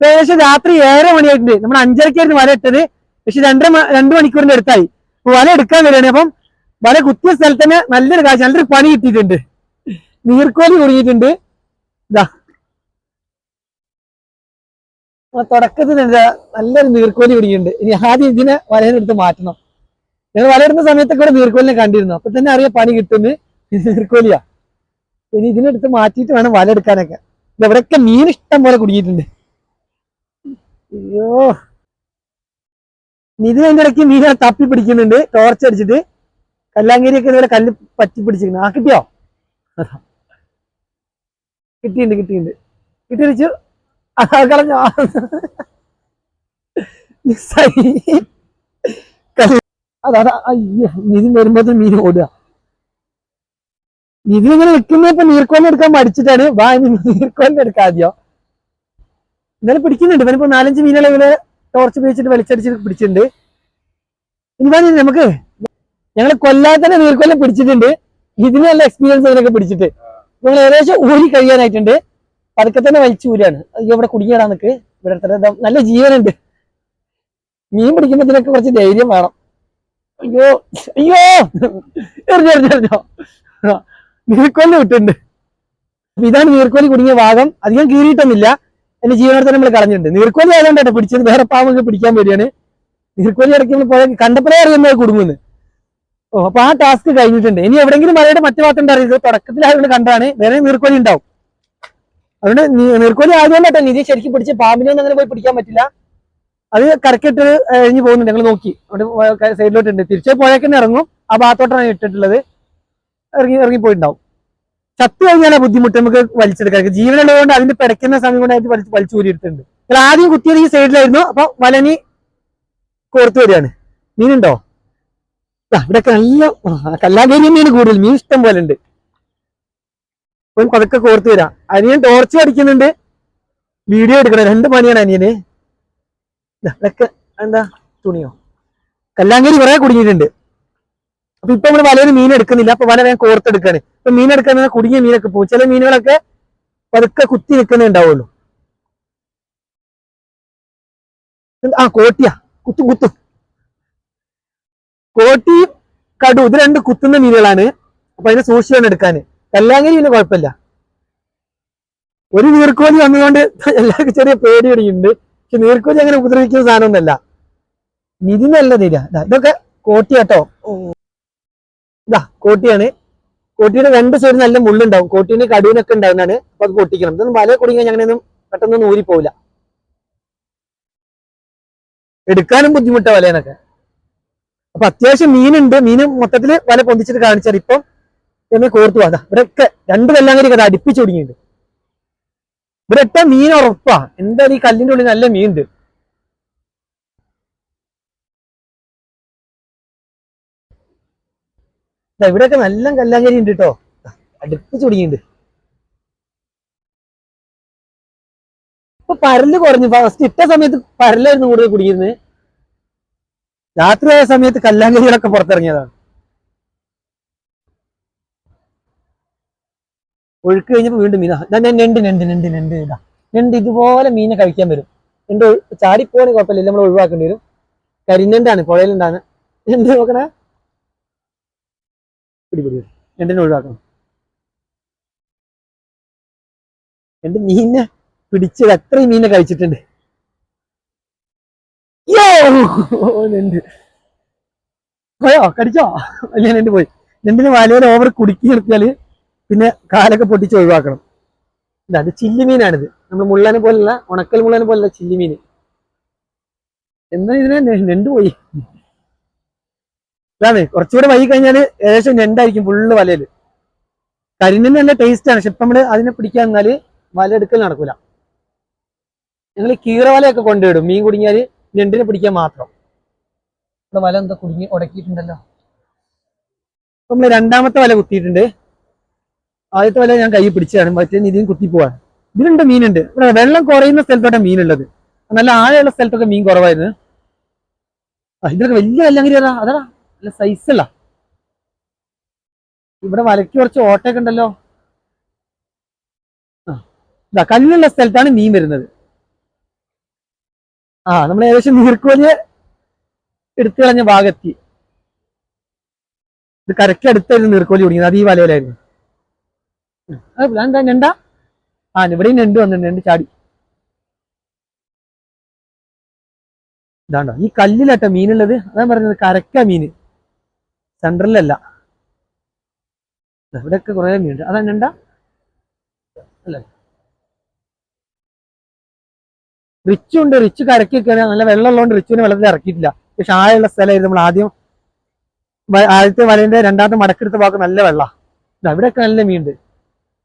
Speaker 1: ഏകദേശം രാത്രി ഏഴര മണിയായിട്ടുണ്ട്. നമ്മൾ അഞ്ചരക്കായിരുന്നു വല ഇട്ടത്. പക്ഷെ രണ്ടര രണ്ട് മണിക്കൂറിന്റെ അടുത്തായി. വല എടുക്കാൻ വരികയാണ്. അപ്പം വല കുത്തിയ സ്ഥലത്ത് തന്നെ നല്ലൊരു കാഴ്ച നല്ലൊരു പണി കിട്ടിയിട്ടുണ്ട്. നീർക്കോലി കുടുങ്ങിയിട്ടുണ്ട്. ഇതാ. തുടക്കത്തിൽ നല്ലൊരു നീർക്കോലി പിടിക്കുന്നുണ്ട്. ഇനി ആദ്യം ഇതിനെ വലയെടുത്ത് മാറ്റണം. ഞങ്ങൾ വലയിടുന്ന സമയത്തൊക്കെ ഇവിടെ നീർക്കോലിനെ കണ്ടിരുന്നു. അപ്പൊ തന്നെ അറിയാം പണി കിട്ടുന്നു. നീർക്കോലിയാ. ഇനി ഇതിനെടുത്ത് മാറ്റിയിട്ട് വേണം വല എടുക്കാനൊക്കെ. ഇവിടെയൊക്കെ മീൻ ഇഷ്ടം പോലെ കുടുങ്ങിയിട്ടുണ്ട്. അയ്യോ. നിധി അതിന്റെ ഇടയ്ക്ക് മീനെ തപ്പി പിടിക്കുന്നുണ്ട്. ടോർച്ച് അടിച്ചിട്ട്. കല്ലാങ്കേരിയൊക്കെ ഇതുപോലെ കല്ല് പറ്റി പിടിച്ചിരിക്കുന്നു ആ കിട്ടിയോ. കിട്ടിയിട്ടുണ്ട് കിട്ടിയിട്ടുണ്ട് കിട്ടിയിരിച്ചു അതാ കളഞ്ഞോ അതാ അയ്യോ നിധി വരുമ്പോഴത്തെ മീൻ ഓടുക. ഇങ്ങനെ നിൽക്കുന്ന ഇപ്പൊ നീർക്കോലിന് എടുക്കാൻ മടിച്ചിട്ടാണ്. വാ ഇനി നീർക്കോലിന് എടുക്കാം ആദ്യം. എന്നാലും പിടിക്കുന്നുണ്ട്. ഇവനിപ്പോ നാലഞ്ച് മീനുകളെ ഇങ്ങനെ ടോർച്ച് ഉപയോഗിച്ചിട്ട് വലിച്ചടിച്ചിട്ട് പിടിച്ചിട്ടുണ്ട്. ഇനി വാ നമുക്ക് ഞങ്ങൾ കൊല്ലാതെ തന്നെ നീർക്കൊല്ലം പിടിച്ചിട്ടുണ്ട്. ഇതിന് നല്ല എക്സ്പീരിയൻസ് അതിനൊക്കെ പിടിച്ചിട്ട്. ഞങ്ങൾ ഏകദേശം ഊരി കഴിയാനായിട്ടുണ്ട്. പതുക്കെ തന്നെ വലിച്ചു ഊരാണ്. അയ്യോ ഇവിടെ കുടുങ്ങിയിടാൻ നിക്ക് ഇവിടെ നല്ല ജീവനുണ്ട്. മീൻ പിടിക്കുമ്പോ ഇതിനൊക്കെ കുറച്ച് ധൈര്യം വേണം. അയ്യോ അയ്യോ. എറിഞ്ഞോ എറിഞ്ഞോ എറിഞ്ഞോ. നീർക്കൊല്ലം ഇട്ടുണ്ട് അപ്പൊ ഇതാണ് നീർക്കോലി കുടുങ്ങിയ ഭാഗം. അധികം കീറിയിട്ടൊന്നുമില്ല. എന്റെ ജീവനോടത്തെ നമ്മൾ കളഞ്ഞിട്ടുണ്ട്. നീർക്കോലി ആയതുകൊണ്ടാണ് പിടിച്ചത്. വേറെ പാമ്പൊക്കെ പിടിക്കാൻ വരികയാണ് നീർക്കോലി ഇടയ്ക്ക് നമ്മൾ പോയ കണ്ടപ്പോഴേ അറിയുന്നത് കുടുങ്ങുന്നു. ഓ അപ്പൊ ആ ടാസ്ക് കഴിഞ്ഞിട്ടുണ്ട്. ഇനി എവിടെങ്കിലും മലയുടെ മറ്റു ഭാഗത്ത് അറിയില്ല തുടക്കത്തിലായതുകൊണ്ട് കണ്ടാണ്. വേറെ നീർക്കോലി ഉണ്ടാവും. അതുകൊണ്ട് നീർക്കോലി ആയതുകൊണ്ടാട്ടോ നിധി ശരിക്കും പിടിച്ച് പാമ്പിനെ ഒന്നും അങ്ങനെ പോയി പിടിക്കാൻ പറ്റില്ല. അത് കറക്കിട്ട് എഴിഞ്ഞു പോകുന്നുണ്ട്. ഞങ്ങൾ നോക്കി. അവിടെ സൈഡിലോട്ടുണ്ട്. തിരിച്ചു പോയേക്കന്നെ ഇറങ്ങും. ആ ഭാഗത്തോട്ടാണ് ഇട്ടിട്ടുള്ളത്. ഇറങ്ങി ഇറങ്ങി പോയിട്ടുണ്ടാവും. ചത്തു കഴിഞ്ഞാൽ ബുദ്ധിമുട്ട് നമുക്ക് വലിച്ചെടുക്കാൻ. ജീവനുള്ളതുകൊണ്ട് അതിന്റെ പിടയ്ക്കുന്ന സമയം കൊണ്ട് അതിന് വലിച്ച് വലിച്ചു ഊരിയിട്ടുണ്ട് ആദ്യം കുത്തിയത് ഈ സൈഡിലായിരുന്നു. അപ്പൊ വലനി കോർത്തു വരികയാണ്. മീനുണ്ടോ? ഇവിടെയൊക്കെ നല്ല കല്ലാങ്കേരി മീൻ കൂടുതൽ മീൻ ഇഷ്ടം പോലെ ഉണ്ട്. അപ്പം പതുക്കെ കോർത്ത് വരാം. അനിയൻ ടോർച്ച് അടിക്കുന്നുണ്ട്. വീഡിയോ എടുക്കണം രണ്ട് പണിയാണ് അനിയന്. ഇതൊക്കെ എന്താ തുണിയോ? കല്ലാങ്കേരി കുറെ കുടുങ്ങിയിട്ടുണ്ട്. അപ്പൊ ഇപ്പൊ നമ്മൾ വലയിൽ മീൻ എടുക്കുന്നില്ല അപ്പൊ വല വേഗം കോർത്തെടുക്കാണ്. ഇപ്പൊ മീൻ എടുക്കാൻ കുടുങ്ങിയ മീനൊക്കെ പോകും. ചില മീനുകളൊക്കെ പതുക്കെ കുത്തി നിൽക്കുന്നേ ഉണ്ടാവുള്ളൂ. ആ കോട്ടിയാ. കുത്തും കുത്തും. കോട്ടി കടു ഇത് രണ്ട് കുത്തുന്ന മീനുകളാണ്. അപ്പൊ അതിനെ സൂക്ഷിച്ചാണ് എടുക്കാൻ കല്ലാങ്കരി പിന്നെ കുഴപ്പമില്ല. ഒരു നീർക്കോലി വന്നുകൊണ്ട് എല്ലാവർക്കും ചെറിയ പേടി അടിയുണ്ട് പക്ഷെ നീർക്കോലി അങ്ങനെ ഉപദ്രവിക്കുന്ന നിധി നല്ല നിര ഇതൊക്കെ കോട്ടി കേട്ടോ. ഇതാ കോട്ടിയാണ്. കോട്ടിയുടെ രണ്ട് സൈഡ് നല്ല മുള്ളുണ്ടാവും. കോട്ടീന് കടുവിനൊക്കെ ഉണ്ടാവുന്നതാണ്. അപ്പൊ അത് പൊട്ടിക്കണം. ഇതൊന്നും വല കുടുങ്ങിയാൽ ഞങ്ങനെയൊന്നും ഊരി പോവില്ല എടുക്കാനും ബുദ്ധിമുട്ടാ വലേനൊക്കെ അപ്പൊ അത്യാവശ്യം മീനുണ്ട്. മീന് മൊത്തത്തിൽ വല പൊന്തിച്ചിട്ട് കാണിച്ചാൽ ഇപ്പം എന്നെ കോർത്തു വാ ഇവിടെയൊക്കെ രണ്ട് വെല്ലാങ്കരി കഥ അടുപ്പിച്ച് തുടങ്ങിയിട്ടുണ്ട്. ഇട്ട മീൻ ഉറപ്പാ. എന്തായാലും ഈ കല്ലിന്റെ ഉള്ളിൽ നല്ല മീനുണ്ട് ദാ ഇവിടെയൊക്കെ നല്ല കല്ലാങ്കരി ഉണ്ട് കേട്ടോ. അടുപ്പിച്ച് തുടങ്ങിയിട്ടുണ്ട്. ഇപ്പൊ പരൽ കുറഞ്ഞു. ഫസ്റ്റ് ഇട്ട സമയത്ത് പരലായിരുന്നു കൂടുതൽ കുടിക്കുന്നത് രാത്രിയായ സമയത്ത് കല്ലാങ്കരികളൊക്കെ പുറത്തിറങ്ങിയതാണ്. ഒഴുക്ക് കഴിഞ്ഞപ്പോ വീണ്ടും മീന നെണ്ട് നെണ്ട് നെണ്ട് നെണ്ട് ഇതാ നെണ്ട് ഇതുപോലെ മീനെ കഴിക്കാൻ വരും. നെണ്ട് ചാടിപ്പോണെ കുഴപ്പമില്ല നമ്മൾ ഒഴിവാക്കേണ്ടി വരും. കരിനെണ്ടാണ് പുഴയിലുണ്ടാണ് നെണ്ട് നോക്കണേ? പിടി പിടി ഒഴിവാക്കണം. നെണ്ട് മീനെ പിടിച്ചത് അത്രയും മീനെ കഴിച്ചിട്ടുണ്ട്. പോയോ? കടിച്ചോ? അല്ല നെണ്ട് പോയി. നെണ്ടിന് വലയിൽ ഓവർ കുടുക്കി എടുത്താൽ പിന്നെ കാലൊക്കെ പൊട്ടിച്ച് ഒഴിവാക്കണം. ഇതാ അത് ചില്ലിമീനാണിത് നമ്മൾ മുള്ളനെ പോലുള്ള ഉണക്കൽ മുള്ളനെ പോലുള്ള ചില്ലിമീൻ എന്താ ഇതിനെ? നെണ്ട് പോയി. ഇതാണ് കുറച്ചുകൂടെ വൈകി കഴിഞ്ഞാൽ ഏകദേശം നെണ്ടായിരിക്കും ഫുള്ള് വലയിൽ. കരിഞ്ഞിന് നല്ല ടേസ്റ്റ് ആണ്. പക്ഷെ ഇപ്പൊ നമ്മൾ അതിനെ പിടിക്കാൻ നിന്നാൽ വല എടുക്കൽ നടക്കൂല. ഞങ്ങൾ ഈ കീറവലയൊക്കെ കൊണ്ടുവിടും. മീൻ കുടുങ്ങിയാൽ ഞണ്ടിനെ പിടിക്കാൻ മാത്രം. ഇവിടെ വല എന്താ കുടുങ്ങി ഉടക്കിയിട്ടുണ്ടല്ലോ. നമ്മൾ രണ്ടാമത്തെ വല കുത്തിയിട്ടുണ്ട്. ആദ്യത്തെ വല ഞാൻ കൈ പിടിച്ചതാണ്. മറ്റേ നിധിയും കുത്തി പോവാണ്. ഇതിലുണ്ട് മീനുണ്ട്. ഇവിടെ വെള്ളം കുറയുന്ന സ്ഥലത്തോട്ടെ മീനുള്ളത്. നല്ല ആഴമുള്ള സ്ഥലത്തൊക്കെ മീൻ കുറവായിരുന്നു. ഇതിലൊക്കെ വലിയ അല്ലെങ്കിൽ അതാ നല്ല സൈസ് അല്ല ഇവിടെ വലയ്ക്ക് കുറച്ച് ഓട്ടയൊക്കെ ഉണ്ടല്ലോ. കല്ലുള്ള സ്ഥലത്താണ് മീൻ വരുന്നത്. ആ നമ്മൾ ഏകദേശം നീർക്കോലിയെ എടുത്തു കളഞ്ഞ ഭാഗത്തി. ഇത് കരയ്ക്ക് അടുത്തായിരുന്നു നീർക്കോലി കുടുങ്ങിയത്. അത് ഈ വലയിലായിരുന്നു. എന്താ ഞണ്ട? ആ ഇവിടെയും ഞണ്ട് വന്നിട്ടുണ്ട്. ഞണ്ട് ചാടി. ഇതാണ്ടോ? ഈ കല്ലിലട്ടോ മീനുള്ളത്. അതാ പറഞ്ഞത് കരക്ക മീന്. സെൻട്രലല്ല ഇവിടെയൊക്കെ കുറെ മീനുണ്ട്. അതാ ഞണ്ട? അല്ലേ? റിച്ച് ഉണ്ട് റിച്ച് കരക്കി വെക്കാൻ നല്ല വെള്ളമുള്ളതുകൊണ്ട് റിച്ചുവിനെ വെള്ളത്തിൽ ഇറക്കിയിട്ടില്ല. പക്ഷെ ആയുള്ള സ്ഥലമായിരുന്നു നമ്മൾ ആദ്യം ആദ്യത്തെ വലയുടെ രണ്ടാമത്തെ മടക്കെടുത്ത ഭാഗം നല്ല വെള്ള. അവിടെയൊക്കെ നല്ല മീനുണ്ട്.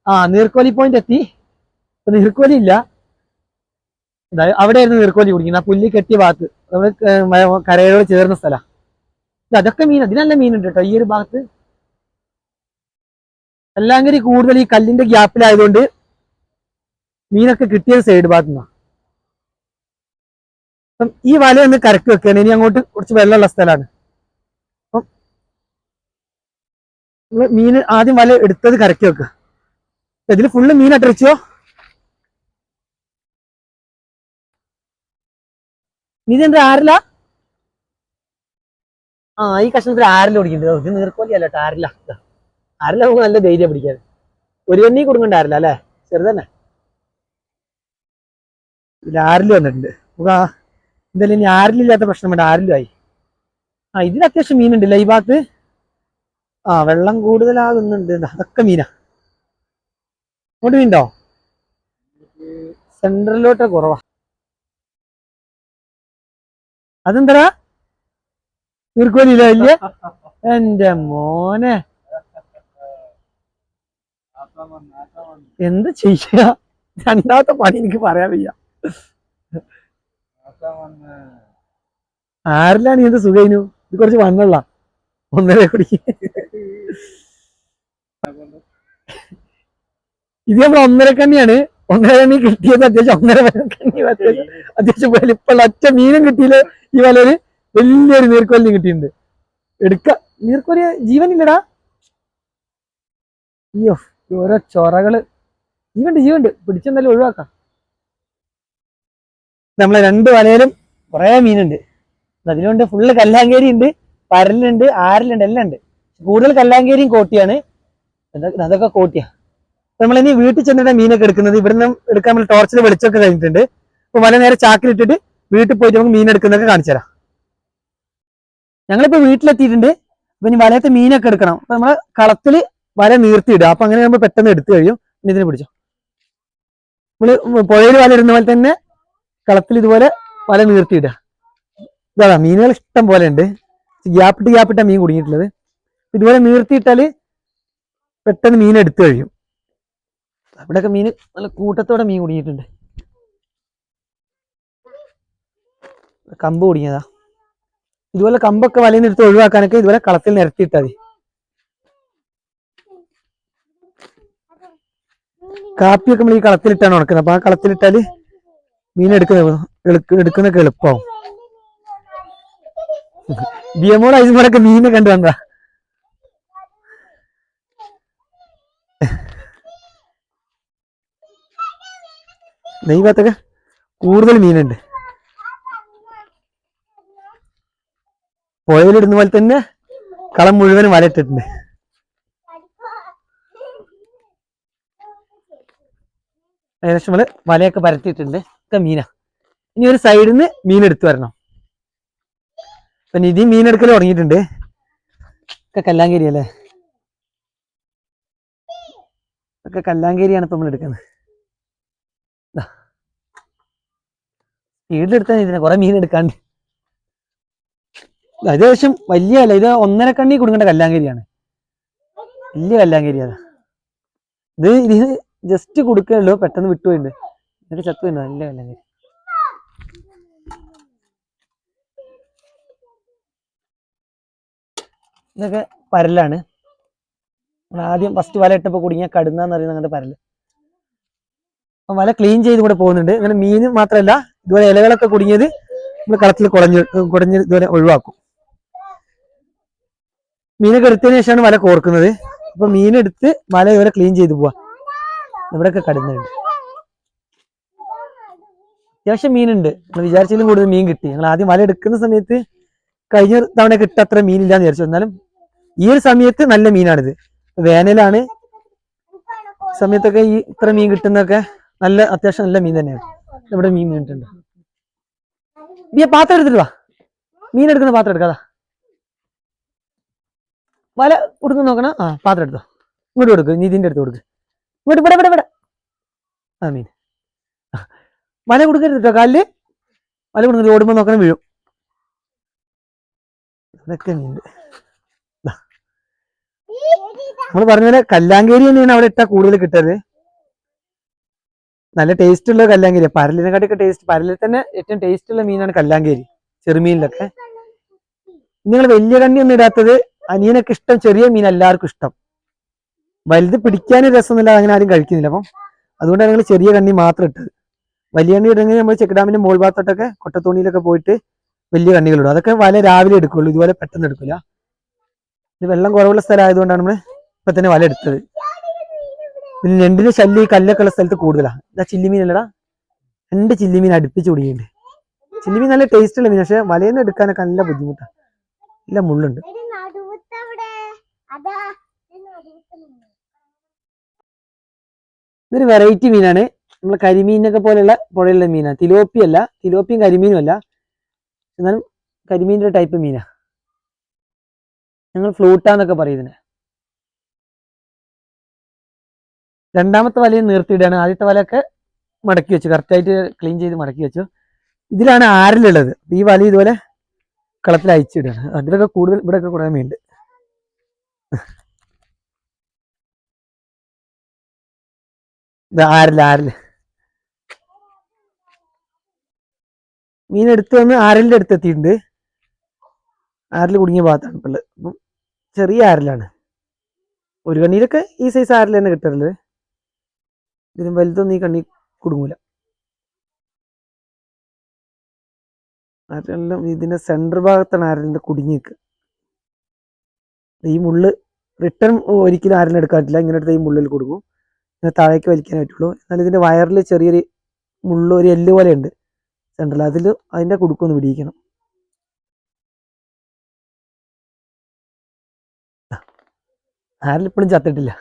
Speaker 1: ആ നീർക്കോലി പോയിന്റ് എത്തി. ഇപ്പൊ നീർക്കോലി ഇല്ല. അവിടെയായിരുന്നു നീർക്കോലി കുടിക്കുന്നത്. ആ പുല്ലി കെട്ടിയ ഭാഗത്ത്. കരയോട് ചേർന്ന സ്ഥലം. അതൊക്കെ മീൻ അതിനല്ല മീനുണ്ട് കേട്ടോ ഈ ഒരു ഭാഗത്ത്. എല്ലാം കൂടുതൽ ഈ കല്ലിന്റെ ഗ്യാപ്പിലായതുകൊണ്ട് മീനൊക്കെ കിട്ടിയത് സൈഡ് ഭാഗത്തു നിന്നാണ് അപ്പം ഈ വല ഒന്ന് കരക്ക് വെക്കുകയാണ്. ഇനി അങ്ങോട്ട് കുറച്ച് വെള്ളമുള്ള സ്ഥലമാണ്. അപ്പം നമ്മൾ മീൻ ആദ്യം വല എടുത്തത് കരക്ക് വെക്കുക ഇതിൽ ഫുള്ള് മീൻ അട്ടറിച്ചോ നീ എന്താ ആരില്ല ആ ഈ കഷ്ണത്തിൽ ആരില പിടിക്കുന്നുണ്ട് ഇത് നീർക്കോലി അല്ല കേട്ടോ ആരില്ല ആരില നമുക്ക് നല്ല ധൈര്യം പിടിക്കാൻ. ഒരു തന്നെ കൊടുക്കണ്ട ആരില്ല അല്ലേ? ചെറുതന്നെ. ഇതിൽ ആരിൽ വന്നിട്ടുണ്ട്. നമുക്ക് ആ എന്തായാലും ഇനി ആരിലില്ലാത്ത പ്രശ്നം വേണ്ട ആരിലുമായി ആ ഇതിന് അത്യാവശ്യം മീനുണ്ടല്ലേ ഈ ഭാഗത്ത്? ആ വെള്ളം കൂടുതലാകുന്നുണ്ട്. അതൊക്കെ മീനാ. അങ്ങോട്ട് മീനുണ്ടോ? സെൻട്രലിലോട്ട് കുറവാ. അതെന്തരാ തീർക്കോലില്ല ഇല്ല? എന്റെ മോനെ. എന്ത് ചെയ്യാ? രണ്ടാമത്തെ പണി എനിക്ക് പറയാൻ വയ്യ. ആരിലാണ് എന്ത് സുഖയിനു? ഇത് കുറച്ച് വണ്ണുള്ള ഒന്നര കുടി. ഇത് നമ്മൾ ഒന്നര കണ്ണിയാണ്. ഒന്നര കണ്ണി കിട്ടിയത് അത്യാവശ്യം ഒന്നര കണ്ണി അത്യാവശ്യം അത്യാവശ്യം വലിപ്പമുള്ള ഒറ്റ മീനും കിട്ടിയില്ല. ഈ വലയിൽ വലിയൊരു നീർക്കോലിനും കിട്ടിയിട്ടുണ്ട്. എടുക്ക. നീർക്കോലി ജീവനില്ലടാ. അയ്യോ ഓരോ ചൊറകൾ. ജീവണ്ട് ജീവണ്ട് പിടിച്ചെന്തായാലും ഒഴിവാക്കാം. നമ്മളെ രണ്ട് വലയിലും കുറേ മീനുണ്ട്. അതിലുണ്ട് ഫുള്ള് കല്ലാങ്കേരി ഉണ്ട് പരലുണ്ട് ആരലുണ്ട് എല്ലാം ഉണ്ട്. കൂടുതൽ കല്ലാങ്കേരിയും കോട്ടിയാണ്. അതൊക്കെ കോട്ടിയാ. നമ്മൾ ഇനി വീട്ടിൽ ചെന്നിട്ട് മീനൊക്കെ എടുക്കുന്നത്. ഇവിടുന്ന് എടുക്കാൻ നമ്മൾ ടോർച്ചിൽ വെളിച്ചൊക്കെ കഴിഞ്ഞിട്ടുണ്ട്. അപ്പൊ വല നേരെ ചാക്കിലിട്ടിട്ട് വീട്ടിൽ പോയിട്ട് നമുക്ക് മീൻ എടുക്കുന്നതൊക്കെ കാണിച്ചു തരാം. ഞങ്ങളിപ്പോ വീട്ടിലെത്തിയിട്ടുണ്ട്. അപ്പൊ ഇനി വലയത്തെ മീനൊക്കെ എടുക്കണം. അപ്പൊ നമ്മളെ കളത്തിൽ വല നീർത്തിയിടുക. അപ്പൊ അങ്ങനെ നമ്മൾ പെട്ടെന്ന് എടുത്തു കഴിയും. ഇനി ഇതിനെ പിടിച്ചോ. നമ്മൾ പുഴയിൽ വല ഇടുന്ന പോലെ തന്നെ കളത്തിൽ ഇതുപോലെ വല നീർത്തിയിടുക. ഇതാ മീനുകൾ ഇഷ്ടം പോലെ ഉണ്ട്. ഗ്യാപ്പിട്ട് ഗ്യാപ്പിട്ട മീൻ കുടുങ്ങിയിട്ടുള്ളത്. ഇതുപോലെ നീർത്തിയിട്ടാൽ പെട്ടെന്ന് മീൻ എടുത്തു കഴിയും. അവിടെയൊക്കെ മീൻ നല്ല കൂട്ടത്തോടെ മീൻ കുടുങ്ങിയിട്ടുണ്ട്. കമ്പ് കുടുങ്ങിയതാ. ഇതുപോലെ കമ്പൊക്കെ വലയിൽ നിന്ന് എടുത്ത് ഒഴിവാക്കാനൊക്കെ ഇതുപോലെ കളത്തിൽ നിരത്തിയിട്ടാൽ മതി. കാപ്പിയൊക്കെ നമ്മൾ ഈ കളത്തിലിട്ടാണ് ഉണക്കുന്നത്. അപ്പൊ ആ കളത്തിലിട്ടാൽ മീൻ എടുക്കുന്ന എടുക്കുന്നൊക്കെ എളുപ്പമാവും ബിയമോൾ ഐസുമോളൊക്കെ മീനെ കണ്ടു വന്ന നെയ് ഭാഗത്തൊക്കെ കൂടുതൽ മീനുണ്ട്. പുഴയിലിടുന്ന പോലെ തന്നെ കളം മുഴുവനും വലയിട്ടിട്ടുണ്ട്. ഏകദേശം നമ്മൾ വലയൊക്കെ പരത്തിയിട്ടുണ്ട്. ഒക്കെ മീനാ. ഇനി ഒരു സൈഡിൽ നിന്ന് മീൻ എടുത്തു വരണം. അപ്പൊ നിധി മീൻ എടുക്കൽ തുടങ്ങിയിട്ടുണ്ട്. ഒക്കെ കല്ലാങ്കേരി അല്ലേ? ഒക്കെ കല്ലാങ്കേരിയാണ് ഇപ്പൊ നമ്മൾ എടുക്കുന്നത്. വീട്ടിലെടുത്താൽ ഇതിനെ കുറെ മീൻ എടുക്കാണ്ട്. ഇത് ഏകദേശം വലിയ അല്ല ഇത് ഒന്നര കണ്ണി കൊടുക്കേണ്ട കല്ലാങ്കേരിയാണ്. വലിയ കല്ലാങ്കേരി അതാ. ഇത് ഇത് ജസ്റ്റ് കൊടുക്കുകയുള്ളൂ പെട്ടെന്ന് വിട്ടുപോയിണ്ട് ഇതൊക്കെ ചത്തുപോയിണ്ട് നല്ല കല്ലാങ്കേരി ഇതൊക്കെ പരലാണ്. ആദ്യം ഫസ്റ്റ് വല ഇട്ടപ്പോൾ കുടുങ്ങിയ കടുന്ന എന്ന് പറയുന്ന അങ്ങനത്തെ പരൽ. വല ക്ലീൻ ചെയ്ത് കൂടെ പോകുന്നുണ്ട്. അങ്ങനെ മീൻ മാത്രമല്ല ഇതുപോലെ ഇലകളൊക്കെ കുടുങ്ങിയത് നമ്മൾ കളത്തിൽ കുടഞ്ഞ് കുടഞ്ഞ് ഇതുപോലെ ഒഴിവാക്കും. മീനൊക്കെ എടുത്തതിന് ശേഷമാണ് വല കോർക്കുന്നത്. അപ്പൊ മീനെടുത്ത് വല ഇതുപോലെ ക്ലീൻ ചെയ്ത് പോവാ. ഇവിടെയൊക്കെ കടുന്നുണ്ട്. അത്യാവശ്യം മീനുണ്ട്. നമ്മൾ വിചാരിച്ചതിലും കൂടുതൽ മീൻ കിട്ടി. ഞങ്ങൾ ആദ്യം വല എടുക്കുന്ന സമയത്ത് കഴിഞ്ഞ തവണ കിട്ട അത്ര മീനില്ലാന്ന് വിചാരിച്ചു. എന്നാലും ഈ ഒരു സമയത്ത് നല്ല മീനാണിത്. വേനലാണ്. സമയത്തൊക്കെ ഈ ഇത്ര മീൻ കിട്ടുന്നൊക്കെ നല്ല അത്യാവശ്യം നല്ല മീൻ തന്നെയാണ്. ഇവിടെ മീൻ വീണിട്ടുണ്ട് നീ പാത്രം എടുത്തിട്ട് വാ. മീൻ എടുക്കുന്ന പാത്രം എടുക്കാതാ വല കൊടുക്കുന്ന നോക്കണ. ആ പാത്രം എടുത്തോ. ഇങ്ങോട്ട് കൊടുക്ക്. നീ ഇതിന്റെ അടുത്ത് കൊടുക്ക്. ഇങ്ങോട്ട് ഇവിടെ ഇവിടെ ഇവിടെ. ആ മീൻ. വല കൊടുക്കരുത് കേട്ടോ കാലിൽ വല കൊടുക്കരുത് ഓടുമ്പോ നോക്കണം വീഴും. ഇതൊക്കെ മീൻ നമ്മൾ പറഞ്ഞ പോലെ കല്ലാങ്കേരി തന്നെയാണ് അവിടെ ഇട്ടാ കൂടുതൽ കിട്ടരുത്. നല്ല ടേസ്റ്റ് ഉള്ള കല്ലാങ്കേരി. പരലിനെക്കാട്ടൊക്കെ ടേസ്റ്റ് പരലിൽ തന്നെ ഏറ്റവും ടേസ്റ്റ് ഉള്ള മീനാണ് കല്ലാങ്കേരി. ചെറുമീനിലൊക്കെ. നിങ്ങൾ വലിയ കണ്ണി ഒന്നും ഇടാത്തത് അനിയനൊക്കെ ഇഷ്ടം ചെറിയ മീൻ എല്ലാവർക്കും ഇഷ്ടം. വലുത് പിടിക്കാനും രസമൊന്നുമില്ല അങ്ങനെ ആരും കഴിക്കുന്നില്ല അപ്പം. അതുകൊണ്ടാണ് നിങ്ങൾ ചെറിയ കണ്ണി മാത്രം ഇട്ടത്. വലിയ കണ്ണി ഇടുന്നെങ്കിൽ നമ്മൾ ചെക്ക് ഡാമിന്റെ മോൾ ഭാഗത്തോട്ടൊക്കെ കൊട്ടത്തോണിയിലൊക്കെ പോയിട്ട് വലിയ കണ്ണികളിടും അതൊക്കെ വല രാവിലെ എടുക്കുള്ളൂ. ഇതുപോലെ പെട്ടെന്ന് എടുക്കില്ല ഇത് വെള്ളം കുറവുള്ള സ്ഥലം ആയതുകൊണ്ടാണ് നമ്മൾ ഇപ്പൊ തന്നെ വല എടുത്തത്. പിന്നെ ഞണ്ടിന്റെ ശല്യം ഈ കല്ലൊക്കെ ഉള്ള സ്ഥലത്ത് കൂടുതലാണ് ഇതാ ചില്ലിമീൻ അല്ലടാ. രണ്ട് ചില്ലിമീൻ അടുപ്പിച്ച് ചില്ലി ചില്ലിമീൻ നല്ല ടേസ്റ്റ് ഉള്ള മീൻ പക്ഷെ വലയിൽ എടുക്കാനൊക്കെ നല്ല ബുദ്ധിമുട്ടാണ് നല്ല മുള്ളുണ്ട്.
Speaker 2: നിന്ന്.
Speaker 1: ഇതൊരു വെറൈറ്റി മീനാണ്. നമ്മൾ കരിമീനൊക്കെ പോലെയുള്ള പുഴയുള്ള മീനാണ് തിലോപ്പി അല്ല തിലോപ്പിയും കരിമീനും അല്ല. എന്നാലും കരിമീനിന്റെ ടൈപ്പ് മീനാണ് ഞങ്ങൾ ഫ്ലൂട്ടാന്നൊക്കെ പറയും രണ്ടാമത്തെ വലയും നിർത്തിയിടുകയാണ് ആദ്യത്തെ വലയൊക്കെ മടക്കി വെച്ചു. കറക്റ്റായിട്ട് ക്ലീൻ ചെയ്ത് മടക്കി വെച്ചു. ഇതിലാണ് ആരലുള്ളത്. ഈ വല ഇതുപോലെ കളത്തിൽ അയച്ചിടുകയാണ് അതിലൊക്കെ കൂടുതൽ ഇവിടെയൊക്കെ കുറേ മീനുണ്ട്. ആരല്ല ആരില്ല മീൻ എടുത്ത് വന്ന് ആരലിന്റെ അടുത്ത് എത്തിയിട്ടുണ്ട് ആരൽ കുടുങ്ങിയ ഭാഗത്താണ് ഇപ്പോൾ ഉള്ളത് അപ്പം ചെറിയ ആരലാണ്. ഒരു കണ്ണിയിലൊക്കെ ഈ സൈസ് ആരൽ തന്നെ കിട്ടാറുള്ളത് ഇതിലും വലുതൊന്നും ഈ കണ്ണി കുടുങ്ങൂല. ആരലെല്ലാം ഇതിന്റെ സെന്റർ ഭാഗത്താണ് ആരലിന്റെ കുടുങ്ങി ഈ മുള്ള് റിട്ടേൺ ഒരിക്കലും ആരലിന് എടുക്കാൻ പറ്റില്ല ഇങ്ങനെ എടുത്ത് ഈ മുള്ളിൽ കുടുങ്ങും. പിന്നെ താഴേക്ക് വലിക്കാൻ പറ്റുള്ളൂ. എന്നാൽ ഇതിന്റെ വയറിൽ ചെറിയൊരു മുള്ള് ഒരു എല്ല് പോലെ ഉണ്ട് സെൻട്രൽ അതിൽ അതിന്റെ കുടുക്കൊന്ന് പിടിയിക്കണം. ആരിൽ ഇപ്പോഴും ചത്തിട്ടില്ല.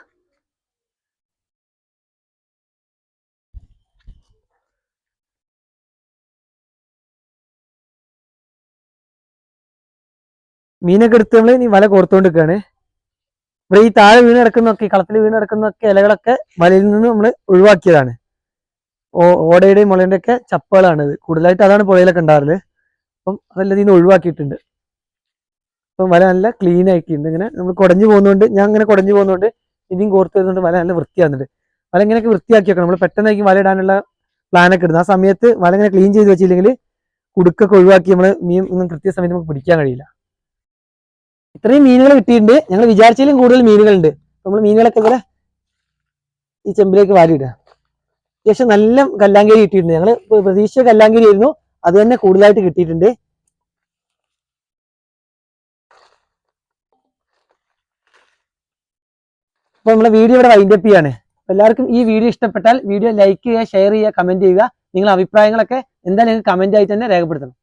Speaker 1: മീനൊക്കെ എടുത്ത് നമ്മൾ ഇനി വല കോർത്തുകൊണ്ട് നിൽക്കുകയാണ് ഇവിടെ ഈ താഴെ വീണ് കിടക്കുന്നൊക്കെ കളത്തിൽ വീണ് കിടക്കുന്നൊക്കെ ഇലകളൊക്കെ വലയിൽ നിന്ന് നമ്മൾ ഒഴിവാക്കിയതാണ്. ഓടയുടെയും മുളയുടെ ഒക്കെ ഇത്. കൂടുതലായിട്ട് അതാണ് പുഴയിലൊക്കെ ഉണ്ടാറിൽ അപ്പം അതെല്ലാം ഇതിന് ഒഴിവാക്കിയിട്ടുണ്ട്. അപ്പം വല നല്ല ക്ലീൻ ആക്കിയിട്ടുണ്ട് ഇങ്ങനെ നമ്മൾ കുടഞ്ഞു പോകുന്നതുകൊണ്ട് ഞാൻ ഇങ്ങനെ കുടഞ്ഞു പോകുന്നതുകൊണ്ട് ഇനിയും കോർത്ത് വരുന്നതുകൊണ്ട് വല നല്ല വൃത്തിയാകുന്നുണ്ട് വല ഇങ്ങനെയൊക്കെ വൃത്തിയാക്കി വെക്കണം. നമ്മൾ പെട്ടെന്നായിരിക്കും വല ഇടാനുള്ള പ്ലാനൊക്കെ ഇടുന്നത്. ആ സമയത്ത് വല ഇങ്ങനെ ക്ലീൻ ചെയ്ത് വെച്ചില്ലെങ്കിൽ കുടുക്കൊക്കെ ഒഴിവാക്കി നമ്മൾ മീൻ ഒന്നും കൃത്യസമയത്ത് നമുക്ക് പിടിക്കാൻ കഴിയില്ല. ഇത്രയും മീനുകൾ കിട്ടിയിട്ടുണ്ട്. ഞങ്ങൾ വിചാരിച്ചാലും കൂടുതൽ മീനുകളുണ്ട്. നമ്മൾ മീനുകളൊക്കെ ഇങ്ങനെ ഈ ചെമ്പിലേക്ക് വാരിയിടുക. അത്യാവശ്യം നല്ല കല്ലാങ്കേരി കിട്ടിയിട്ടുണ്ട്. ഞങ്ങൾ പ്രതീക്ഷിച്ച കല്ലാങ്കേരി ആയിരുന്നു അത് തന്നെ കൂടുതലായിട്ട് കിട്ടിയിട്ടുണ്ട്. അപ്പൊ നമ്മളെ വീഡിയോ ഇവിടെ വൈൻഡപ്പ് ചെയ്യാണ്. എല്ലാവർക്കും ഈ വീഡിയോ ഇഷ്ടപ്പെട്ടാൽ വീഡിയോ ലൈക്ക് ചെയ്യുക ഷെയർ ചെയ്യുക കമന്റ് ചെയ്യുക. നിങ്ങളുടെ അഭിപ്രായങ്ങളൊക്കെ എന്തായാലും കമന്റ് ആയിട്ട് തന്നെ രേഖപ്പെടുത്തണം.